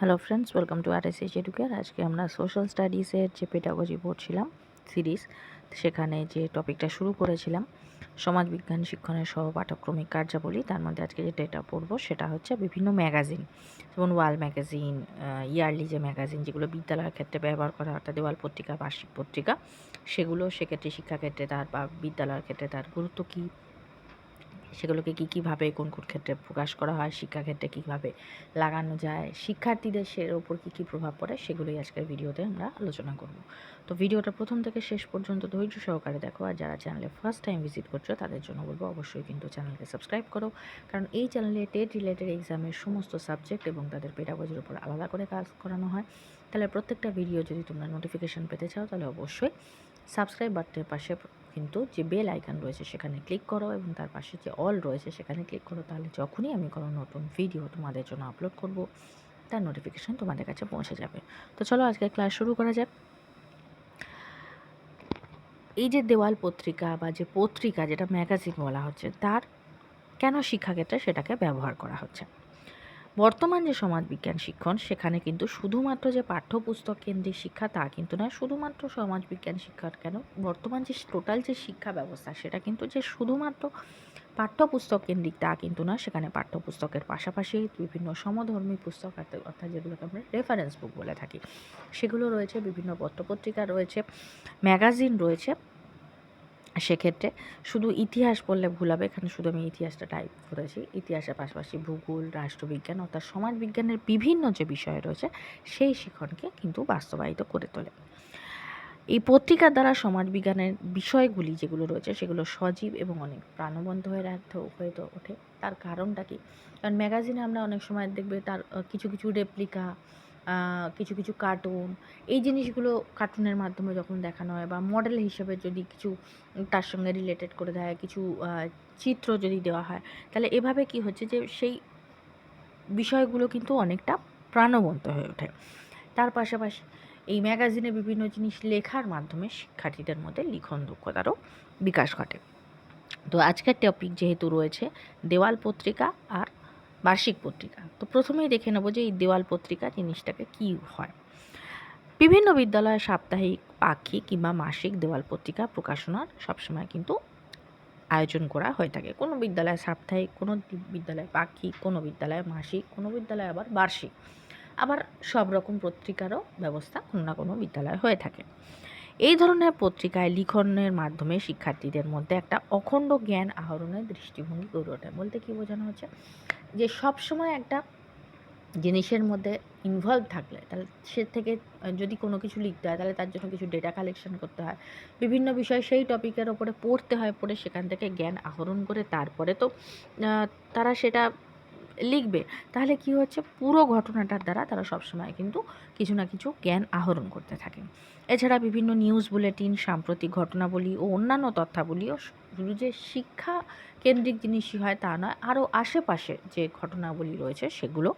Hello friends welcome to R S H Educare আজকে আমরা social স্টাডিজের যে পেডাগজি পড়ছিলাম সিরিজ সেখানে যে টপিকটা শুরু করেছিলাম সমাজবিজ্ঞান শিক্ষণের সহ পাঠ্যক্রমিক কার্যাবলী, তার মধ্যে আজকে যে ডেটা পড়ব, সেটা হচ্ছে বিভিন্ন ম্যাগাজিন যেমন ওয়াল ম্যাগাজিন ইয়ারলি যে ম্যাগাজিন যেগুলো বিদ্যালয়ের ক্ষেত্রে ব্যবহার করা অর্থাৎ দেওয়াল পত্রিকা, বার্ষিক পত্রিকা, সেগুলো সেক্ষেত্রে শিক্ষাক্ষেত্রে তার বা বিদ্যালয়ের ক্ষেত্রে তার গুরুত্ব কী? সেগুলোকে কী কীভাবে, কোন কোন ক্ষেত্রে প্রকাশ করা হয়, শিক্ষাক্ষেত্রে কীভাবে লাগানো যায়, শিক্ষার্থীদের সের ওপর কী কী প্রভাব পড়ে, সেগুলোই আজকের ভিডিওতে আমরা আলোচনা করব। তো ভিডিওটা প্রথম থেকে শেষ পর্যন্ত ধৈর্য সহকারে দেখো, আর যারা চ্যানেলে ফার্স্ট টাইম ভিজিট করছ, তাদের জন্য বলব অবশ্যই কিন্তু চ্যানেলকে সাবস্ক্রাইব করো। কারণ এই চ্যানেলে টেট রিলেটেড এক্সামের সমস্ত সাবজেক্ট এবং তাদের পেডাগজির উপর আলাদা করে কাজ করানো হয়। তাহলে প্রত্যেকটা ভিডিও যদি তোমরা নোটিফিকেশান পেতে চাও, তাহলে অবশ্যই সাবস্ক্রাইব বাটনের পাশে কিন্তু যে বেল আইকন রয়েছে সেখানে ক্লিক করো এবং তার পাশে যে অল রয়েছে সেখানে ক্লিক করো। তাহলে যখনই আমি কোনো নতুন ভিডিও তোমাদের জন্য আপলোড করব, তার নোটিফিকেশান তোমাদের কাছে পৌঁছে যাবে। তো চলো আজকে ক্লাস শুরু করা যাক। এই যে দেওয়াল পত্রিকা বা যে পত্রিকা যেটা ম্যাগাজিন বলা হচ্ছে, তার কেন শিক্ষাক্ষেত্রে সেটাকে ব্যবহার করা হচ্ছে? বর্তমান যে সমাজবিজ্ঞান শিক্ষণ, সেখানে কিন্তু শুধুমাত্র যে পাঠ্যপুস্তক কেন্দ্রিক শিক্ষা, তা কিন্তু নয়, শুধুমাত্র সমাজবিজ্ঞান শিক্ষা কেন? বর্তমান যে টোটাল যে শিক্ষা ব্যবস্থা, সেটা কিন্তু যে শুধুমাত্র পাঠ্যপুস্তক কেন্দ্রিক, তা কিন্তু না সেখানে পাঠ্যপুস্তকের পাশাপাশি বিভিন্ন সমধর্মী পুস্তক অর্থাৎ যেগুলোকে আমরা রেফারেন্স বুক বলে থাকি, সেগুলো রয়েছে, বিভিন্ন পত্রপত্রিকা রয়েছে ম্যাগাজিন রয়েছে সেক্ষেত্রে শুধু ইতিহাস বললে ভুল হবে, এখানে শুধু আমি ইতিহাসটা টাইপ করেছি। ইতিহাসের পাশাপাশি ভূগোল, রাষ্ট্রবিজ্ঞান অর্থাৎ সমাজবিজ্ঞানের বিভিন্ন যে বিষয় রয়েছে, সেই শিক্ষণকে কিন্তু বাস্তবায়িত করে তোলে। এই পত্রিকার দ্বারা সমাজবিজ্ঞানের বিষয়গুলি যেগুলো রয়েছে, সেগুলো সজীব এবং অনেক প্রাণবন্ত হয়ে রাখতে, হয়ে ওঠে। তার কারণটা কি? কারণ ম্যাগাজিনে আমরা অনেক সময় দেখবে তার কিছু কিছু রেপ্লিকা কিছু কিছু কার্টুন এই জিনিসগুলো কার্টুনের মাধ্যমে যখন দেখানো হয় বা মডেল হিসেবে যদি কিছু তার সঙ্গে রিলেটেড করে দেয় কিছু চিত্র যদি দেওয়া হয়, তাহলে এভাবে কি হচ্ছে যে সেই বিষয়গুলো কিন্তু অনেকটা প্রাণবন্ত হয়ে ওঠে। তার পাশাপাশি এই ম্যাগাজিনে বিভিন্ন জিনিস লেখার মাধ্যমে শিক্ষার্থীদের মধ্যে লিখন দক্ষতারও বিকাশ ঘটে। তো আজকের টপিক যেহেতু রয়েছে, দেওয়াল পত্রিকা আর বার্ষিক পত্রিকা। তো প্রথমেই দেখে নেব যে এই দেওয়াল পত্রিকা জিনিসটাকে কী হয়। বিভিন্ন বিদ্যালয়ে সাপ্তাহিক, পাক্ষিক কিংবা মাসিক দেওয়াল পত্রিকা প্রকাশনার সবসময় কিন্তু আয়োজন করা হয়ে থাকে। কোনো বিদ্যালয়ে সাপ্তাহিক, কোনো বিদ্যালয়ে পাক্ষিক, কোনো বিদ্যালয়ে মাসিক, কোনো বিদ্যালয়ে আবার বার্ষিক। আবার সব রকম পত্রিকারও ব্যবস্থা কোনো না কোনো বিদ্যালয়ে হয়ে থাকে। এই ধরনের পত্রিকায় লিখনের মাধ্যমে শিক্ষার্থীদের মধ্যে একটা অখণ্ড জ্ঞান আহরণের দৃষ্টিভঙ্গি গড়ে ওঠে। বলতে কী বোঝানো হচ্ছে? যে সব সময় একটা জিনিসের মধ্যে ইনভলভ থাকলে, তাহলে সে থেকে যদি কোনো কিছু লিখতে হয়, তাহলে তার জন্য কিছু ডেটা কালেকশন করতে হয়। বিভিন্ন বিষয় সেই টপিকের ওপরে পড়তে হয়, পড়ে সেখান থেকে জ্ঞান আহরণ করে তারপরে তো তারা সেটা লিখবে, তাহলে কি হচ্ছে? পুরো ঘটনাটার দ্বারা তারা সবসময় কিন্তু কিছু না কিছু জ্ঞান আহরণ করতে থাকে। এছাড়া বিভিন্ন নিউজ বুলেটিন, সাম্প্রতিক ঘটনাবলী ও অন্যান্য তথ্যাবলীও শুধু যে শিক্ষা কেন্দ্রিক জিনিসই হয় তা নয়, আরও আশেপাশে যে ঘটনাবলী রয়েছে সেগুলো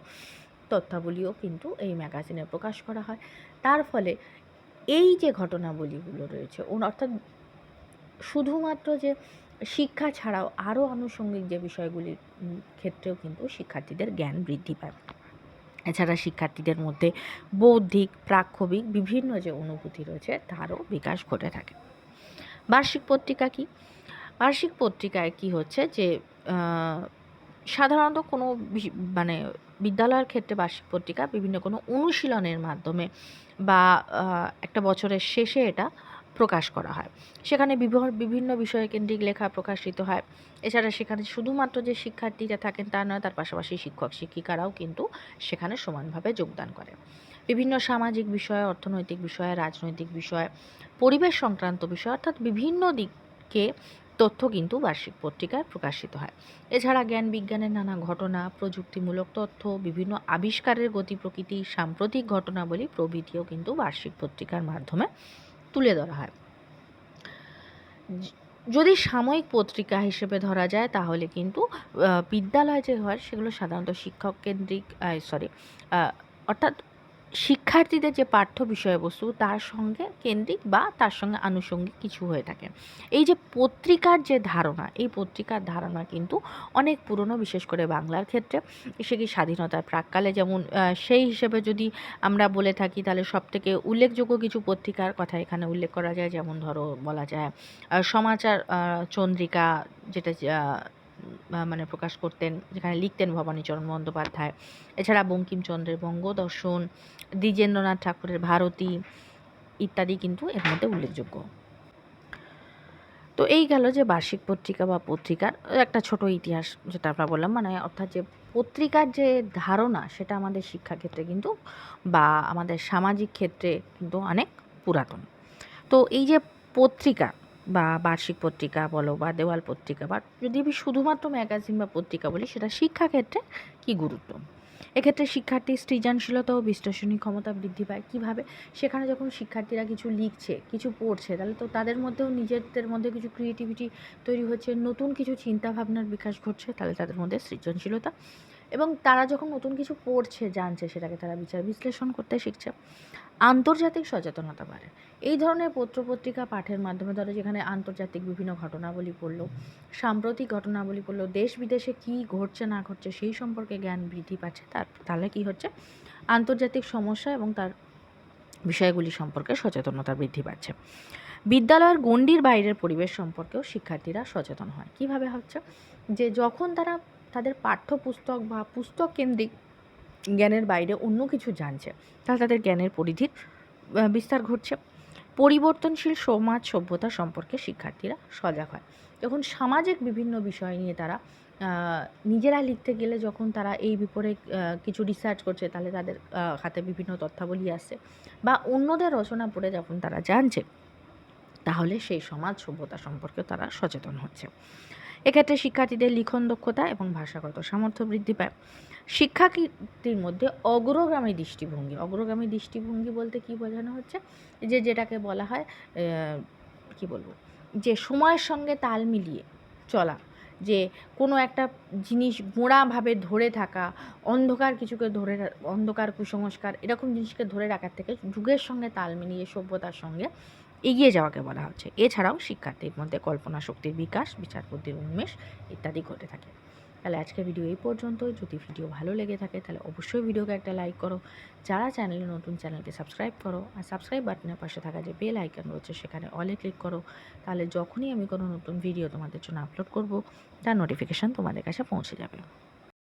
তথ্যাবলীও কিন্তু এই ম্যাগাজিনে প্রকাশ করা হয়। তার ফলে এই যে ঘটনাবলীগুলো রয়েছে অর্থাৎ শুধুমাত্র যে শিক্ষা ছাড়াও আরও আনুষঙ্গিক যে বিষয়গুলির ক্ষেত্রেও কিন্তু শিক্ষার্থীদের জ্ঞান বৃদ্ধি পায়। এছাড়া শিক্ষার্থীদের মধ্যে বৌদ্ধিক প্রাক্ষবিক বিভিন্ন যে অনুভূতি রয়েছে, তারও বিকাশ ঘটে থাকে। বার্ষিক পত্রিকা কি? বার্ষিক পত্রিকায় কি হচ্ছে যে সাধারণত কোনো মানে বিদ্যালয়ের ক্ষেত্রে বার্ষিক পত্রিকা বিভিন্ন কোনো অনুশীলনের মাধ্যমে বা একটা বছরের শেষে এটা প্রকাশ করা হয়। সেখানে বিভিন্ন বিষয় কেন্দ্রিক লেখা প্রকাশিত হয়। এছাড়া সেখানে শুধুমাত্র যে শিক্ষার্থীরা থাকেন তা নয়, তার পাশাপাশি শিক্ষক, শিক্ষিকারাও কিন্তু সেখানে সমানভাবে যোগদান করে বিভিন্ন সামাজিক বিষয়, অর্থনৈতিক বিষয়, রাজনৈতিক বিষয়, পরিবেশ সংক্রান্ত বিষয়, অর্থাৎ বিভিন্ন দিককে তথ্য কিন্তু বার্ষিক পত্রিকায় প্রকাশিত হয়। এছাড়া জ্ঞান বিজ্ঞানের নানা ঘটনা, প্রযুক্তিমূলক তথ্য, বিভিন্ন আবিষ্কারের গতি প্রকৃতি, সাম্প্রতিক ঘটনাবলী প্রভৃতিও কিন্তু বার্ষিক পত্রিকার মাধ্যমে তুলে ধরা হয়। যদি সাময়িক পত্রিকা হিসেবে ধরা যায়, তাহলে কিন্তু বিদ্যালয় যে হয়, সেগুলো সাধারণত শিক্ষক কেন্দ্রিক সরি অর্থাৎ শিক্ষার্থীদের যে পাঠ্য বিষয়বস্তু, তার সঙ্গে কেন্দ্রিক বা তার সঙ্গে আনুষঙ্গিক কিছু হয়ে থাকে। এই যে পত্রিকার যে ধারণা, এই পত্রিকার ধারণা কিন্তু অনেক পুরনো, বিশেষ করে বাংলার ক্ষেত্রে। সে কি স্বাধীনতার প্রাককালে যেমন সেই হিসেবে যদি আমরা বলে থাকি, তাহলে সবথেকে উল্লেখযোগ্য কিছু পত্রিকার কথা এখানে উল্লেখ করা যায়। যেমন ধরো বলা যায় সমাচার চন্দ্রিকা, যেটা মানে প্রকাশ করতেন, যেখানে লিখতেন ভবানীচরণ বন্দ্যোপাধ্যায়। এছাড়া বঙ্কিমচন্দ্রের বঙ্গদর্শন, দ্বিজেন্দ্রনাথ ঠাকুরের ভারতী ইত্যাদি কিন্তু এর মধ্যে উল্লেখযোগ্য। তো এই গেল যে বার্ষিক পত্রিকা বা পত্রিকার একটা ছোট ইতিহাস যেটা আমরা বললাম মানে অর্থাৎ যে পত্রিকার যে ধারণা, সেটা আমাদের শিক্ষাক্ষেত্রে কিন্তু বা আমাদের সামাজিক ক্ষেত্রে কিন্তু অনেক পুরাতন। তো এই যে পত্রিকা বা বার্ষিক পত্রিকা বলো বা দেওয়াল পত্রিকা বা যদি আমি শুধুমাত্র ম্যাগাজিন বা পত্রিকা বলি, সেটা শিক্ষাক্ষেত্রে কী গুরুত্ব? এক্ষেত্রে শিক্ষার্থীর সৃজনশীলতা ও বিশ্লেষণী ক্ষমতা বৃদ্ধি পায়। কীভাবে? সেখানে যখন শিক্ষার্থীরা কিছু লিখছে, কিছু পড়ছে, তাহলে তো তাদের মধ্যেও নিজেদের মধ্যে কিছু ক্রিয়েটিভিটি তৈরি হচ্ছে, নতুন কিছু চিন্তাভাবনার বিকাশ ঘটছে, তাহলে তাদের মধ্যে সৃজনশীলতা এবং তারা যখন নতুন কিছু পড়ছে, জানছে সেটাকে তারা বিচার, বিশ্লেষণ করতে শিখছে। আন্তর্জাতিক সচেতনতা বাড়ে। এই ধরনের পত্রপত্রিকা পাঠের মাধ্যমে ধরো যেখানে আন্তর্জাতিক বিভিন্ন ঘটনাবলী পড়ল, সাম্প্রতিক ঘটনাবলী পড়ল, দেশ বিদেশে কী ঘটছে, না ঘটছে সেই সম্পর্কে জ্ঞান বৃদ্ধি পাচ্ছে, তার, তাহলে কী হচ্ছে? আন্তর্জাতিক সমস্যা এবং তার বিষয়গুলি সম্পর্কে সচেতনতা বৃদ্ধি পাচ্ছে। বিদ্যালয়ের গণ্ডির বাইরের পরিবেশ সম্পর্কেও শিক্ষার্থীরা সচেতন হয়। কীভাবে হচ্ছে? যে যখন তারা তাদের পাঠ্যপুস্তক বা পুস্তক কেন্দ্রিক জ্ঞানের বাইরে অন্য কিছু জানছে। তাহলে তাদের জ্ঞানের পরিধির বিস্তার ঘটছে। পরিবর্তনশীল সমাজ সভ্যতা সম্পর্কে শিক্ষার্থীরা সজাগ হয়। যখন সামাজিক বিভিন্ন বিষয় নিয়ে তারা নিজেরা লিখতে গেলে যখন তারা এই বিপরে কিছু রিসার্চ করছে, তাহলে তাদের হাতে বিভিন্ন তথ্যাবলী আসছে বা অন্যদের রচনা পড়ে যখন তারা জানছে, তাহলে সেই সমাজ সভ্যতা সম্পর্কে তারা সচেতন হচ্ছে। এক্ষেত্রে শিক্ষার্থীদের লিখন দক্ষতা এবং ভাষাগত সামর্থ্য বৃদ্ধি পায়। শিক্ষার্থীর মধ্যে অগ্রগামী দৃষ্টিভঙ্গি অগ্রগামী দৃষ্টিভঙ্গি বলতে কি বোঝানো হচ্ছে? যে যেটাকে বলা হয় কি বলব? যে সময়ের সঙ্গে তাল মিলিয়ে চলা, যে কোনো একটা জিনিস গোঁড়াভাবে ধরে থাকা, অন্ধকার কিছুকে ধরে অন্ধকার কুসংস্কার এরকম জিনিসকে ধরে রাখার থেকে যুগের সঙ্গে তাল মিলিয়ে সভ্যতার সঙ্গে এগিয়ে যাওয়াকে বলা হচ্ছে। এছাড়াও শিক্ষার্থীর মধ্যে কল্পনা শক্তির বিকাশ, বিচার বুদ্ধির উন্মেষ ইত্যাদি ঘটে থাকে। তাহলে আজকের ভিডিও এই পর্যন্ত যদি ভিডিও ভালো লেগে থাকে, তাহলে অবশ্যই ভিডিওকে একটা লাইক করো। যারা চ্যানেলে নতুন চ্যানেলকে সাবস্ক্রাইব করো। আর সাবস্ক্রাইব বাটনের পাশে থাকা যে বেল আইকন রয়েছে, সেখানে অলে ক্লিক করো। তাহলে যখনই আমি কোনো নতুন ভিডিও তোমাদের জন্য আপলোড করব, তার নোটিফিকেশান তোমাদের কাছে পৌঁছে যাবে।